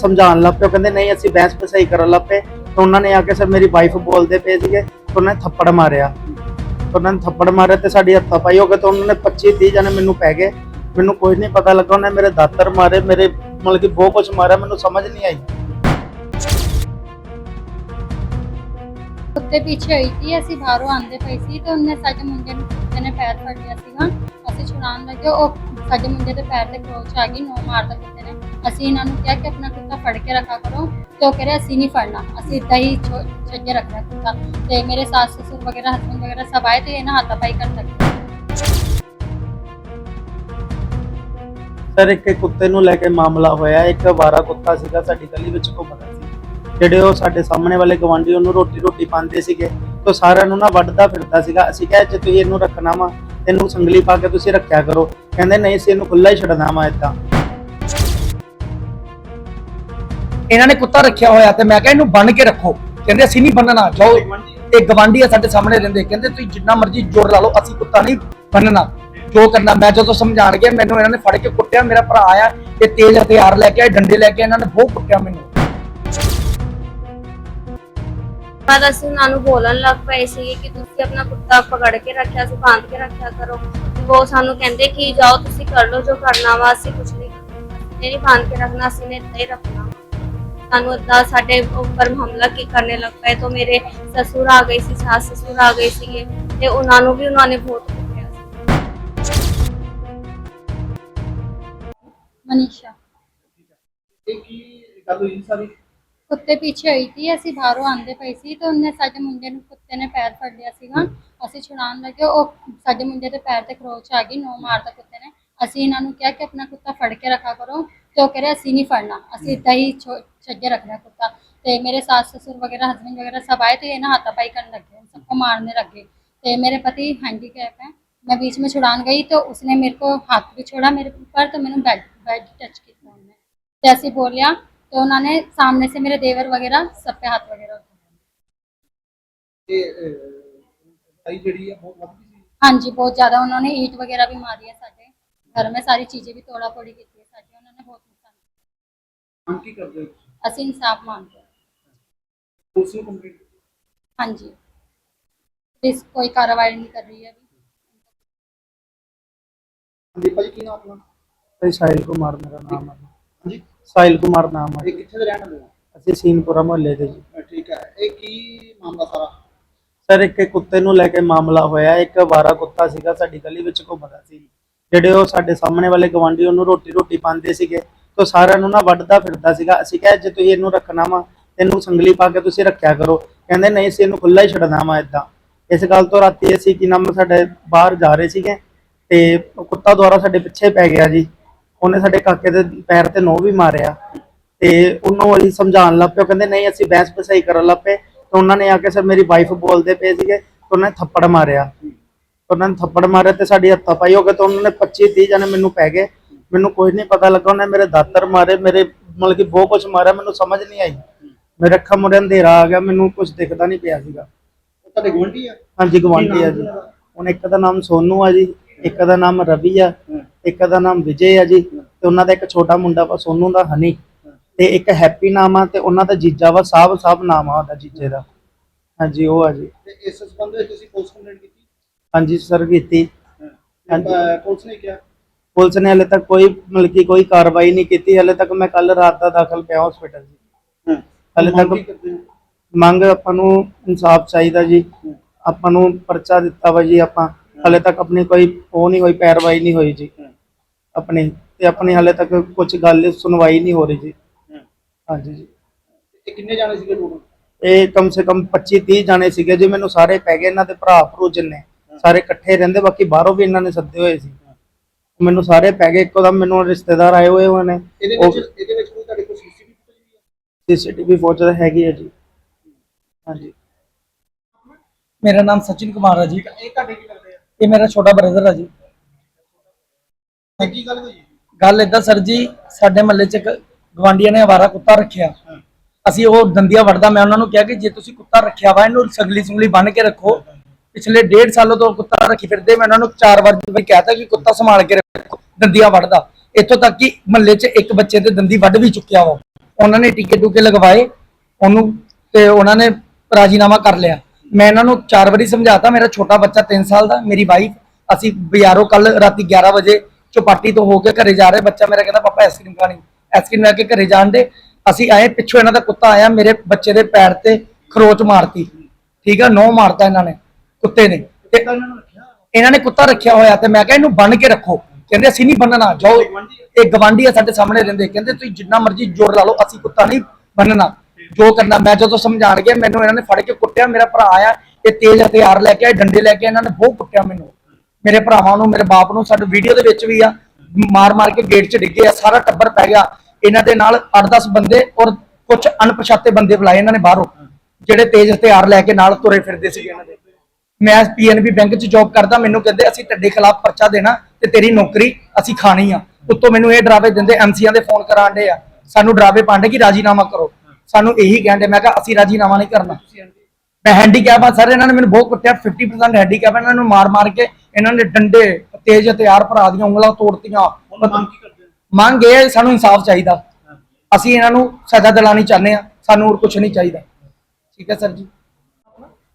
ਸਮਝਾਉਣ ਲੱਗ ਪਏ। ਕਹਿੰਦੇ, ਨਹੀਂ, ਅਸੀਂ ਬਹਿਸ ਪਸਾਈ ਕਰਨ ਲੱਗ ਪਏ। ਤਾਂ ਉਹਨਾਂ ਨੇ ਆ ਕੇ ਸਰ ਮੇਰੀ ਵਾਈਫ ਬੋਲਦੇ ਪਏ ਸੀਗੇ, ਤਾਂ ਉਹਨਾਂ ਨੇ ਥੱਪੜ ਮਾਰਿਆ। ਉਹਨਾਂ ਨੇ ਥੱਪੜ ਮਾਰਿਆ ਤੇ ਸਾਡੀ ਹੱਥਾਂ ਪਾਈ ਹੋ ਗਏ ਤਾਂ ਉਹਨਾਂ ਨੇ 25 30 ਜਣੇ ਮੈਨੂੰ ਪੈ ਗਏ। ਮੈਨੂੰ ਕੁਝ ਨਹੀਂ ਪਤਾ ਲੱਗਾ, ਉਹਨੇ ਮੇਰੇ ਦਾਤਰ ਮਾਰੇ, ਮੇਰੇ ਮਤਲਬ ਕਿ ਬਹੁਤ ਕੁਝ ਮਾਰਿਆ, ਮੈਨੂੰ ਸਮਝ ਨਹੀਂ ਆਈ। ਕੁੱਤੇ ਪਿੱਛੇ ਹੋਈ ਸੀ, ਅਸੀਂ ਬਾਹਰੋਂ ਆਂਦੇ ਪਏ ਸੀ ਤੇ ਉਹਨੇ ਸਾਡੇ ਮੁੰਡੇ ਨੂੰ ਕੁੱਤੇ ਨੇ ਪੈਰ ਫੜ ਲਿਆ ਸੀਗਾ, ਅਸੀਂ ਛੁਡਾਉਣ ਲੱਗੇ। ਉਹ ਸਾਡੇ ਮੁੰਡੇ ਦੇ ਪੈਰ ਤੇ ਕਰੋਚ ਆ ਗਈ ਨੋ ਮਾਰਦਾ ਕੁੱਤੇ ਨੇ ਅਸੀਂ ਇਹਨਾਂ ਨੂੰ ਕਿਹਾ ਕਿ ਆਪਣਾ ਕੁੱਤਾ ਫੜ ਕੇ ਰੱਖਾ ਕਰੋ। ਤੇ ਉਹ ਕਹ ਰਿਹਾ ਅਸੀਂ ਨਹੀਂ ਫੜਨਾ। ਅਸੀਂ ਏਦਾਂ ਹੀ ਛੱਡ ਕੇ ਰੱਖਣਾ ਕੁੱਤਾ। ਤੇ ਮੇਰੇ ਸੱਸ ਸਸੁਰ ਵਗੈਰਾ ਹਸਬੰਦ ਵਗੈਰਾ ਸਭ ਆਏ ਤੇ ਇਹਨਾਂ ਹੱਥਾਪਾਈ ਕਰਨ ਲੱਗੇ। ਸਰ, ਇੱਕ ਕੁੱਤੇ ਨੂੰ ਲੈ ਕੇ ਮਾਮਲਾ ਹੋਇਆ। ਇੱਕ ਵਾਰਾ ਕੁੱਤਾ ਸੀਗਾ, ਸਾਡੀ ਗਲੀ ਵਿੱਚ ਘੁੰਮਦਾ ਸੀ। ਜਿਹੜੇ ਉਹ ਸਾਡੇ ਸਾਹਮਣੇ ਵਾਲੇ ਗਵਾਂਢੀ ਉਹਨੂੰ ਰੋਟੀ ਰੋਟੀ ਪਾਉਂਦੇ ਸੀਗੇ। ਤਾਂ ਸਾਰਿਆਂ ਨੂੰ ਨਾ ਵੱਢਦਾ ਫਿਰਦਾ ਸੀਗਾ। ਅਸੀਂ ਕਿਹਾ ਜੇ ਤੁਸੀਂ ਇਹਨੂੰ ਰੱਖਣਾ ਵਾ। ਤੈਨੂੰ ਸੰਗਲੀ ਪਾ ਕੇ ਤੁਸੀਂ ਰੱਖਿਆ ਕਰੋ। ਕਹਿੰਦੇ ਨਹੀਂ ਸੀ ਇਹਨੂੰ ਖੁੱਲਾ ਹੀ ਛੱਡਣਾ ਵਾ ਇਦਾਂ ਇਹਨਾਂ ਨੇ ਕੁੱਤਾ ਰੱਖਿਆ ਹੋਇਆ ਤੇ ਮੈਂ ਕਿਹਾ ਇਹਨੂੰ ਬੰਨ ਕੇ ਰੱਖੋ। ਕਹਿੰਦੇ ਅਸੀਂ ਨਹੀਂ ਬੰਨਣਾ ਜਾਓ, ਇਹ ਗਵਾਂਢੀ ਆ ਸਾਡੇ ਸਾਹਮਣੇ ਰਹਿੰਦੇ। ਕਹਿੰਦੇ ਤੁਸੀਂ ਜਿੰਨਾ ਮਰਜ਼ੀ ਜ਼ੋਰ ਲਾ ਲਓ, ਅਸੀਂ ਕੁੱਤਾ ਨਹੀਂ ਬੰਨਣਾ ਜੋ ਕਰਨਾ, ਮੈਂ ਜਦੋਂ ਸਮਝਾਣ ਗਿਆ ਮੈਨੂੰ ਇਹਨਾਂ ਨੇ ਫੜ ਕੇ ਕੁੱਟਿਆ, ਮੇਰਾ ਭਰਾ ਆਇਆ, ਇਹ ਤੇਜ਼ ਹਥਿਆਰ ਲੈ ਕੇ ਆਏ, ਡੰਡੇ ਲੈ ਕੇ ਇਹਨਾਂ ਨੇ ਬਹੁਤ ਕੁੱਟਿਆ ਮੈਨੂੰ। ਬਾਅਦ ਅਸੀਂ ਉਹਨਾਂ ਨੂੰ ਬੋਲਣ ਲੱਗ ਪਏ ਸੀ ਕਿ ਤੁਸੀਂ ਆਪਣਾ ਕੁੱਤਾ ਪਕੜ ਕੇ ਰੱਖਿਆ ਸੀ ਬਾਂਧ ਕੇ ਰੱਖਿਆ ਕਰੋ। ਉਹ ਸਾਨੂੰ ਕਹਿੰਦੇ ਕਿ ਜਾਓ ਤੁਸੀਂ ਕਰ ਲਓ ਜੋ ਕਰਨਾ ਵਾ ਅਸੀਂ ਕੁਝ ਨਹੀਂ ਨਹੀਂ ਬਾਂਧ ਕੇ ਰੱਖਣਾ ਅਸੀਂ ਨੇ ਇੱਦਾਂ ਹੀ ਰੱਖਣਾ। ਸਾਨੂੰ ਏਦਾਂ ਸਾਡੇ ਉੱਪਰ ਹਮਲਾ ਕੀ ਕਰਨੇ ਲੱਗ ਪਏ ਤਾਂ ਮੇਰੇ ਸਸੁਰ ਆ ਗਏ ਸੀ ਸਾਸ ਸਸੁਰ ਆ ਗਏ ਸੀਗੇ ਤੇ ਉਹਨਾਂ ਨੂੰ ਵੀ ਉਹਨਾਂ ਨੇ ਬਹੁਤ ਕੁੱਟਿਆ ਸੀ। ਮਨੀਸ਼ਾ। ਇਹ ਕੀ ਗੱਲ ਹੋਈ ਸਾਰੀ? ਕੁੱਤੇ ਪਿੱਛੇ ਹੋਈ ਸੀ ਅਸੀਂ ਬਾਹਰੋਂ ਆਂਦੇ ਪਏ ਸੀ ਤੇ ਉਹਨੇ ਸਾਡੇ ਮੁੰਡੇ ਨੂੰ ਕੁੱਤੇ ਨੇ ਪੈਰ ਫੜ ਲਿਆ ਸੀਗਾ ਅਸੀਂ ਛੁਡਾਉਣ ਲੱਗੇ ਉਹ ਸਾਡੇ ਮੁੰਡੇ ਦੇ ਪੈਰ ਤੇ ਕਰੋਚ ਆ ਗਈ ਨੋ ਮਾਰਦਾ ਕੁੱਤੇ ਨੇ ਅਸੀਂ ਇਹਨਾਂ ਨੂੰ ਕਿਹਾ ਕਿ ਆਪਣਾ ਕੁੱਤਾ ਫੜ ਕੇ ਰੱਖਾ ਕਰੋ ਤੇ ਉਹ ਕਹ ਰਿਹਾ ਅਸੀਂ ਨਹੀਂ ਫੜਨਾ ਅਸੀਂ ਏਦਾਂ ਹੀ ਛੋ- ਛੱਡ ਕੇ ਰੱਖਣਾ ਕੁੱਤਾ ਤੇ ਮੇਰੇ ਸੱਸ ਸਸੁਰ ਵਗੈਰਾ ਹਸਬੰਦ ਵਗੈਰਾ सब आए थे ये ना हाथापाई करने लग गए सबको मारने लग गए तो मेरे पति हैंडीकैप है मैं बीच में छुड़ान गई तो उसने मेरे को हाथ भी छोड़ा मेरे ऊपर तो मैंने बेड बेड टच किया उन्हें जैसे ही बोलिया तो उन्होंने सामने से मेरे देवर वगैरह सब पे हाथ वगैरह हाँ जी बहुत ज़्यादा उन्होंने ईट वगैरह भी मारी है साढ़े घर में सारी चीज़ें भी तोड़ा फोड़ी की थी साढ़े उन्होंने बहुत नुकसान किया। असि इंसाफ मांगते हाँ। जी। पुलिस कोई कार्रवाई नहीं कर रही है अभी। दीपा जी की नाम अपना? साहिल मारने का नाम है जी। ਸਾਹਿਲ ਕੁਮਾਰ ਨਾਮ ਹੈ ਇਹ ਕਿੱਥੇ ਦੇ ਰਹਿਣ ਵਾਲੇ ਹੋ? ਅਸੀਂ ਸੀਨਪੁਰਾ ਮੁਹੱਲੇ ਦੇ ਜੀ। ਅਹ ਠੀਕ ਹੈ। ਇਹ ਕੀ ਮਾਮਲਾ ਸਾਰਾ? ਸਰ ਇੱਕ ਕੁੱਤੇ ਨੂੰ ਲੈ ਕੇ ਮਾਮਲਾ ਹੋਇਆ। ਇੱਕ ਵਾਰਾ ਕੁੱਤਾ ਸੀਗਾ ਸਾਡੀ ਗਲੀ ਵਿੱਚ ਘੁੰਮਦਾ ਸੀ। ਜਿਹੜੇ ਉਹ ਸਾਡੇ ਸਾਹਮਣੇ ਵਾਲੇ ਗਵਾਂਢੀ ਉਹਨੂੰ ਰੋਟੀ ਰੋਟੀ ਪਾਉਂਦੇ ਸੀਗੇ। ਤਾਂ ਸਾਰਿਆਂ ਨੂੰ ਨਾ ਵੱਢਦਾ ਫਿਰਦਾ ਸੀਗਾ। ਅਸੀਂ ਕਿਹਾ ਜੇ ਤੁਸੀਂ ਇਹਨੂੰ ਰੱਖਣਾ ਵਾ ਇਹਨੂੰ ਸੰਗਲੀ ਪਾ ਕੇ ਤੁਸੀਂ ਰੱਖਿਆ ਕਰੋ। ਕਹਿੰਦੇ ਨਹੀਂ ਸੀ ਇਹਨੂੰ ਖੁੱਲਾ ਹੀ ਛੱਡਣਾ ਵਾ ਇਦਾਂ ਇਸ ਗੱਲ ਤੋਂ ਰਾਤੀ ਅਸੀਂ ਕੀ ਨਾਮ ਸਾਡੇ ਬਾਹਰ ਜਾ ਰਹੇ ਸੀਗੇ ਤੇ ਉਹ ਕੁੱਤਾ ਦੁਆਰਾ ਸਾਡੇ ਪਿੱਛੇ ਪੈ ਗਿਆ ਜੀ। ਉਹਨੇ ਸਾਡੇ ਕਾਕੇ ਦੇ ਪੈਰ ਤੇ ਨੋਹ ਵੀ ਮਾਰਿਆ ਤੇ ਉਹਨੂੰ ਅਸੀਂ ਸਮਝਾਉਣ ਲੱਗ ਉਹ ਕਹਿੰਦੇ ਨਹੀਂ ਅਸੀਂ ਬਹਿਸ ਪਸਾਈ ਕਰਨ ਲੱਗ ਪਏ। ਤਾਂ ਉਹਨਾਂ ਨੇ ਆ ਕੇ ਸਰ ਮੇਰੀ ਵਾਈਫ ਬੋਲਦੇ ਪਏ ਸੀਗੇ ਤਾਂ ਉਹਨਾਂ ਨੇ ਥੱਪੜ ਮਾਰਿਆ। ਉਹਨਾਂ ਨੇ ਥੱਪੜ ਮਾਰਿਆ ਤੇ ਸਾਡੀ ਹੱਥਾਂ ਪਾਈ ਹੋ ਗਏ ਤਾਂ ਉਹਨਾਂ ਨੇ 25 30 ਜਣੇ ਮੈਨੂੰ ਪੈ ਗਏ। ਮੈਨੂੰ ਕੁਝ ਨਹੀਂ ਪਤਾ ਲੱਗਾ ਉਹਨੇ ਮੇਰੇ ਦਾਤਰ ਮਾਰੇ ਮੇਰੇ ਮਤਲਬ ਕਿ ਬਹੁਤ ਕੁਝ ਮਾਰਿਆ ਮੈਨੂੰ ਸਮਝ ਨਹੀਂ ਆਈ। ਮੇਰੇ ਅੱਖਾਂ ਮੁਰੇ ਅੰਧੇਰਾ ਆ ਗਿਆ ਮੈਨੂੰ ਕੁਝ ਦਿਖਦਾ ਨਹੀਂ ਪਿਆ ਸੀਗਾ। ਤੁਹਾਡੇ ਗੁਆਂਢੀ ਆ? ਹਾਂਜੀ ਗਵਾਂਢੀ ਆ ਜੀ। ਹੁਣ ਇੱਕ ਦਾ ਨਾਮ ਸੋਨੂ ਆ ਜੀ ਇੱਕ ਦਾ ਨਾਮ ਰਵੀ ਆ। ਇੱਕ ਦਾ ਨਾਮ ਵਿਜੇ ਆ ਜੀ ਤੇ ਉਹਨਾਂ ਦਾ ਇੱਕ ਛੋਟਾ ਮੁੰਡਾ ਵਾ ਸੋਨੂ ਦਾ ਹਨੀ। ਤੇ ਇੱਕ ਹੈਪੀ ਨਾਮ ਆ ਤੇ ਉਹਨਾਂ ਦਾ ਜੀਜਾ ਵਾ ਸਾਹਿਬ ਸਾਹਿਬ ਨਾਮ ਆ ਉਹਦਾ ਜੀਜੇ ਦਾ। ਹਾਂਜੀ ਉਹ ਆ ਜੀ। ਤੇ ਇਸ ਸੰਬੰਧ ਵਿੱਚ ਤੁਸੀਂ ਪੁਲਿਸ ਕੰਪਲੇਂਟ ਕੀਤੀ? ਹਾਂਜੀ ਸਰ ਕੀਤੀ। ਹਾਂਜੀ। ਪੁਲਿਸ ਨੇ ਕਿਹਾ? ਪੁਲਿਸ ਨੇ ਹਲੇ ਤੱਕ ਕੋਈ ਮਤਲਬ ਕਿ ਕੋਈ ਕਾਰਵਾਈ ਨਹੀਂ ਕੀਤੀ। ਹਲੇ ਤੱਕ ਮੈਂ ਕੱਲ ਰਾਤ ਦਾ ਦਾਖਲ ਪਿਆ ਹਸਪੀਟਲ ਜੀ। ਹਲੇ ਤੱਕ? ਮੰਗ ਆਪਾਂ ਨੂੰ ਇਨਸਾਫ ਚਾਹੀਦਾ ਜੀ। ਆਪਾਂ ਨੂੰ ਪਰਚਾ ਦਿੱਤਾ ਵਾ ਜੀ ਆਪਾਂ। ਹਲੇ ਤੱਕ ਆਪਣੀ ਕੋਈ ਉਹ ਨਹੀਂ ਹੋਈ ਪੈਰਵਾਈ ਨਹੀਂ ਹੋਈ ਜੀ। ਆਪਣੀ ਤੇ ਆਪਣੀ ਹਲੇ ਤੱਕ ਕੁਝ ਗੱਲ ਸੁਣਵਾਈ ਨਹੀਂ ਹੋ ਰਹੀ ਜੀ। ਹਾਂਜੀ ਜੀ। ਇਹ ਕਿੰਨੇ ਜਾਣੇ ਸੀਗੇ ਲੋਕ? ਇਹ ਕਮ ਸੇ ਕਮ 25 30 ਜਾਣੇ ਸੀਗੇ ਜੀ। ਮੈਨੂੰ ਸਾਰੇ ਪੈ ਗਏ ਇਹਨਾਂ ਦੇ ਭਰਾ ਭਰੂ ਜਿੰਨੇ। ਸਾਰੇ ਇਕੱਠੇ ਰਹਿੰਦੇ ਬਾਕੀ ਬਾਹਰੋਂ ਵੀ ਇਹਨਾਂ ਨੇ ਸੱਦੇ ਹੋਏ ਸੀ। ਮੈਨੂੰ ਸਾਰੇ ਪੈ ਗਏ ਇੱਕੋ ਦਮ ਮੈਨੂੰ ਰਿਸ਼ਤੇਦਾਰ ਆਏ ਹੋਏ ਹੋਏ ਨੇ। ਇਹਦੇ ਵਿੱਚ ਇਹਦੇ ਵਿੱਚ ਕੋਈ ਤੁਹਾਡੇ ਕੋਲ ਸੀਸੀਟੀਵੀ ਫੁਟੇਜ ਵੀ ਹੈ? ਸੀਸੀਟੀਵੀ ਫੋਟੋ ਹੈਗੀ ਹੈ ਜੀ। ਹਾਂਜੀ। ਮੇਰਾ ਨਾਮ ਸਚਿਨ ਕੁਮਾਰ ਹੈ ਜੀ। ਇਹ ਤੁਹਾਡੇ ਕੀ ਲੱਗਦੇ ਆ? ਇਹ ਮੇਰਾ ਛੋਟਾ ਬ੍ਰਦਰ ਹੈ ਜੀ। ਤੇ ਕੀ ਗੱਲ ਹੋਈ? ਗੱਲ ਸਰ ਜੀ ਸਾਡੇ ਮਹੱਲੇ 'ਚ ਇੱਕ ਗਵਾਂਡੀਆਂ ਨੇ ਆਵਾਰਾ ਕੁੱਤਾ ਰੱਖਿਆ। ਅਸੀਂ ਉਹ ਦੰਦੀਆਂ ਵੜਦਾ ਮੈਂ ਉਹਨਾਂ ਨੂੰ ਕਿਹਾ ਕਿ ਜੇ ਤੁਸੀਂ ਕੁੱਤਾ ਰੱਖਿਆ ਵਾ ਇਹਨੂੰ ਸੰਗਲੀ ਸੰਗਲੀ ਬੰਨ ਕੇ ਰੱਖੋ। ਪਿਛਲੇ ਡੇਢ ਸਾਲੋਂ ਤੋਂ ਕੁੱਤਾ ਰੱਖੀ ਫਿਰਦੇ ਮੈਂ ਉਹਨਾਂ ਨੂੰ ਚਾਰ ਵਾਰ ਵੀ ਕਹਿਤਾ ਕਿ ਕੁੱਤਾ ਸੰਭਾਲ ਕੇ ਰੱਖੋ ਦੰਦੀਆਂ ਵੜਦਾ ਇੱਥੋਂ ਤੱਕ ਕਿ ਮਹੱਲੇ 'ਚ ਇੱਕ ਬੱਚੇ ਦੇ ਦੰਦੀ ਵੱਢ ਵੀ ਚੁੱਕਿਆ ਵਾ। ਉਹਨਾਂ ਨੇ ਟੀਕੇ ਟੂਕੇ ਲਗਵਾਏ ਉਹਨੂੰ ਤੇ ਉਹਨਾਂ ਨੇ ਰਾਜੀਨਾਮਾ ਕਰ ਲਿਆ। ਮੈਂ ਇਹਨਾਂ ਨੂੰ ਚਾਰ ਵਾਰੀ ਸਮਝਾਤਾ ਮੇਰਾ ਛੋਟਾ ਬੱਚਾ 3 ਸਾਲ ਦਾ ਮੇਰੀ ਵਾਈਫ ਅਸੀਂ ਬਾਜ਼ਾਰੋਂ ਕੱਲ ਰਾਤੀ 11 ਵਜੇ ਚੌਪਾਟੀ ਤੋਂ ਹੋ ਕੇ ਘਰੇ ਜਾ ਰਹੇ। ਬੱਚਾ ਮੇਰਾ ਕਹਿੰਦਾ ਪਾਪਾ ਆਈਸਕ੍ਰੀਮ ਖਾਣੀ ਆਈਸਕ੍ਰੀਮ ਲੈ ਕੇ ਘਰੇ ਜਾਣ ਦੇ। ਅਸੀਂ ਆਏ ਪਿੱਛੋਂ ਇਹਨਾਂ ਦਾ ਕੁੱਤਾ ਆਇਆ ਮੇਰੇ ਬੱਚੇ ਦੇ ਪੈਰ ਤੇ ਖਰੋਚ ਮਾਰਤੀ। ਠੀਕ ਆ ਨੋ ਮਾਰਤਾ ਇਹਨਾਂ ਨੇ ਕੁੱਤੇ ਨੇ। ਤੇ ਇਹਨਾਂ ਨੂੰ ਕੁੱਤਾ ਰੱਖਿਆ ਹੋਇਆ ਤੇ ਮੈਂ ਕਿਹਾ ਇਹਨੂੰ ਬੰਨ ਕੇ ਰੱਖੋ। ਕਹਿੰਦੇ ਅਸੀਂ ਨਹੀਂ ਬੰਨਣਾ ਜਾਓ। ਇਹ ਗਵਾਂਢੀ ਆ। ਸਾਡੇ ਸਾਹਮਣੇ ਰਹਿੰਦੇ। ਕਹਿੰਦੇ ਤੁਸੀਂ ਜਿੰਨਾ ਮਰਜ਼ੀ ਜ਼ੋਰ ਲਾ ਲਓ ਅਸੀਂ ਕੁੱਤਾ ਨਹੀਂ ਬੰਨਣਾ। ਜੋ ਕਰਨਾ ਮੈਂ ਜਦੋਂ ਸਮਝਾਣ ਗਿਆ ਮੈਨੂੰ ਇਹਨਾਂ ਨੇ ਫੜ ਕੇ ਕੁੱਟਿਆ ਮੇਰਾ ਭਰਾ ਆਇਆ ਇਹ ਤੇਜ਼ ਹਥਿਆਰ ਲੈ ਕੇ ਆਏ ਡੰਡੇ ਲੈ ਕੇ ਇਹਨਾਂ ਨੇ ਬਹੁਤ ਕੁੱਟਿਆ ਮੈਨੂੰ। ਮੇਰੇ ਭਰਾਵਾਂ ਨੂੰ, ਮੇਰੇ ਬਾਪ ਨੂੰ, ਸਾਡੇ ਵੀਡੀਓ ਦੇ ਵਿੱਚ ਵੀ ਆ, ਮਾਰ ਮਾਰ ਕੇ ਗੇਟ 'ਚ ਡਿੱਗੇ ਆ, ਸਾਰਾ ਟੱਬਰ ਪੈ ਗਿਆ। ਇਹਨਾਂ ਦੇ ਨਾਲ 8-10 ਬੰਦੇ ਔਰ ਕੁਝ ਅਣਪਛਾਤੇ ਬੰਦੇ ਬੁਲਾਏ ਇਹਨਾਂ ਨੇ ਬਾਹਰੋਂ, ਜਿਹੜੇ ਤੇਜ਼ ਹਥਿਆਰ ਲੈ ਕੇ ਨਾਲ ਤੁਰੇ ਫਿਰਦੇ ਸੀ ਇਹਨਾਂ ਦੇ। ਮੈਂ ਪੀਐਨਬੀ ਬੈਂਕ 'ਚ ਜੌਬ ਕਰਦਾ, ਮੈਨੂੰ ਕਹਿੰਦੇ ਅਸੀਂ ਤੁਹਾਡੇ ਖਿਲਾਫ ਪਰਚਾ ਦੇਣਾ ਤੇ ਤੇਰੀ ਨੌਕਰੀ ਅਸੀਂ ਖਾਣੀ ਆ। ਉੱਤੋਂ ਮੈਨੂੰ ਇਹ ਡਰਾਵੇ ਦਿੰਦੇ ਐਮਸੀਆਂ ਦੇ ਫੋਨ ਕਰਾਂਡੇ ਆ। ਸਾਨੂੰ ਡਰਾਵੇ ਪਾਉਂਦੇ ਕਿ ਰਾਜੀਨਾਮਾ ਕਰੋ। ਸਾਨੂੰ ਇਹੀ ਕਹਿੰਦੇ ਮੈਂ ਕਿਹਾ ਅਸੀਂ ਰਾਜੀਨਾਮਾ ਨਹੀਂ ਕਰਨਾ। ਮੈਂ ਹੈਂਡੀਕੈਪ ਆ, ਸਰ, ਇਹਨਾਂ ਨੇ ਮੈਨੂੰ ਬਹੁਤ ਕੁੱਟਿਆ 50% ਹੈਂਡੀਕੈਪ ਇਹਨਾਂ ਨੂੰ ਮਾਰ ਮਾਰ ਕੇ ਇਹਨਾਂ ਨੇ ਡੰਡੇ ਤੇਜ਼ ਹਥਿਆਰ ਭਰਾ ਦੀਆਂ ਉਂਗਲਾਂ ਤੋੜਤੀਆਂ। ਮੰਗ ਇਹ ਹੈ ਸਾਨੂੰ ਇਨਸਾਫ ਚਾਹੀਦਾ। ਅਸੀਂ ਇਹਨਾਂ ਨੂੰ ਸਜ਼ਾ ਦਿਲਾਣੀ ਚਾਹੁੰਦੇ ਆ ਸਾਨੂੰ ਹੋਰ ਕੁਝ ਨਹੀਂ ਚਾਹੀਦਾ। ਠੀਕ ਹੈ ਸਰ ਜੀ।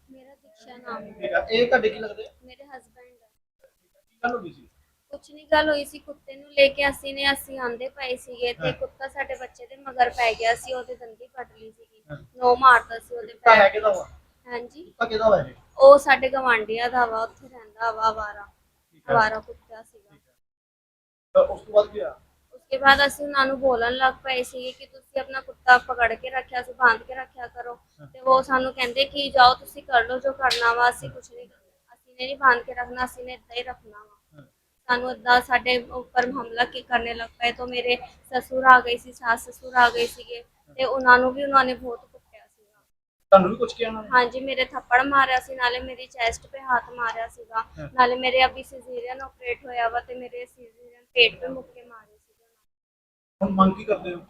ਮੇਰਾ ਦੀਕਸ਼ਾ ਨਾਮ ਹੈ। ਠੀਕ ਆ ਇਹ ਤੁਹਾਡੇ ਕੀ ਲੱਗਦੇ ਆ? ਮੇਰੇ ਹਸਬੰਡ ਕੀ ਗੱਲ ਹੋ ਗਈ ਸੀ? ਕੁਛ ਨਹੀਂ ਗੱਲ ਹੋਈ ਸੀ ਕੁੱਤੇ ਨੂੰ ਲੈ ਕੇ ਅਸੀਂ ਨੇ ਅਸੀਂ ਆਂਦੇ ਪਏ ਸੀਗੇ ਤੇ ਕੁੱਤਾ ਸਾਡੇ ਬੱਚੇ ਦੇ ਮਗਰ ਪੈ ਗਿਆ ਸੀ ਉਹਦੇ ਦੰਦੀ ਕੱਟ ਲਈ ਸੀਗੀ। ਨੋ ਮਾਰਦਾ ਸੀ ਉਹਦੇ ਪੈਰ। ਹਾਂਜੀ। ਕੁੱਤਾ ਕਿਹਦਾ ਵਾ ਇਹ ਉਹ ਸਾਡੇ ਗਵਾਂਢੀਆਂ ਦਾ ਵਾ ਉੱਥੇ ਰਹਿੰਦਾ ਵਾ ਆਵਾਰਾ ਆਵਾਰਾ ਕੁੱਤਾ ਸੀਗਾ। ਤਾਂ ਉਸ ਤੋਂ ਬਾਅਦ ਕੀ ਹੋਇਆ? ਉਸਕੇ ਬਾਅਦ ਅਸੀਂ ਉਹਨਾਂ ਨੂੰ ਬੋਲਣ ਲੱਗ ਪਏ ਸੀਗੇ ਕਿ ਤੁਸੀਂ ਆਪਣਾ ਕੁੱਤਾ ਪਕੜ ਕੇ ਰੱਖਿਆ ਸੀ ਬਾਂਧ ਕੇ ਰੱਖਿਆ ਕਰੋ। ਤੇ ਉਹ ਸਾਨੂੰ ਕਹਿੰਦੇ ਕਿ ਜਾਓ ਤੁਸੀਂ ਕਰ ਲਓ ਜੋ ਕਰਨਾ ਵਾ ਅਸੀਂ ਕੁਝ ਨਹੀਂ ਅਸੀਂ ਨੇ ਨਹੀਂ ਬਾਂਧ ਕੇ ਰੱਖਣਾ ਅਸੀਂ ਨੇ ਹੀ ਰੱਖਣਾ ਵਾ। ਸਾਨੂੰ ਏਦਾਂ ਸਾਡੇ ਉੱਪਰ ਹਮਲਾ ਕੀ ਕਰਨੇ ਲੱਗ ਪਏ ਤਾਂ ਮੇਰੇ ਸਸੁਰ ਆ ਗਏ ਸੀ ਸਾਸ ਸਸੁਰ ਆ ਗਏ ਸੀਗੇ। ਤੇ ਉਹਨਾਂ ਨੂੰ ਵੀ ਉਹਨਾਂ ਨੇ ਬਹੁਤ ਤੁਹਾਨੂੰ ਵੀ ਕੁਝ ਕਿਹਾ ਉਹਨਾਂ ਨੇ? ਹਾਂਜੀ ਮੇਰੇ ਥੱਪੜ ਮਾਰਿਆ ਸੀ ਨਾਲੇ ਮੇਰੀ ਚੈਸਟ 'ਤੇ ਹੱਥ ਮਾਰਿਆ ਸੀਗਾ। ਨਾਲੇ ਮੇਰੇ ਅਭੀ ਸਿਜ਼ੇਰੀਅਨ ਆਪਰੇਟ ਹੋਇਆ ਵਾ ਤੇ ਮੇਰੇ ਸਿਜ਼ੇਰੀਅਨ ਪੇਟ 'ਤੇ ਮੁੱਕੇ ਮਾਰੇ ਸੀਗੇ। ਹੁਣ ਮੰਗ ਕੀ ਕਰਦੇ ਹੋ?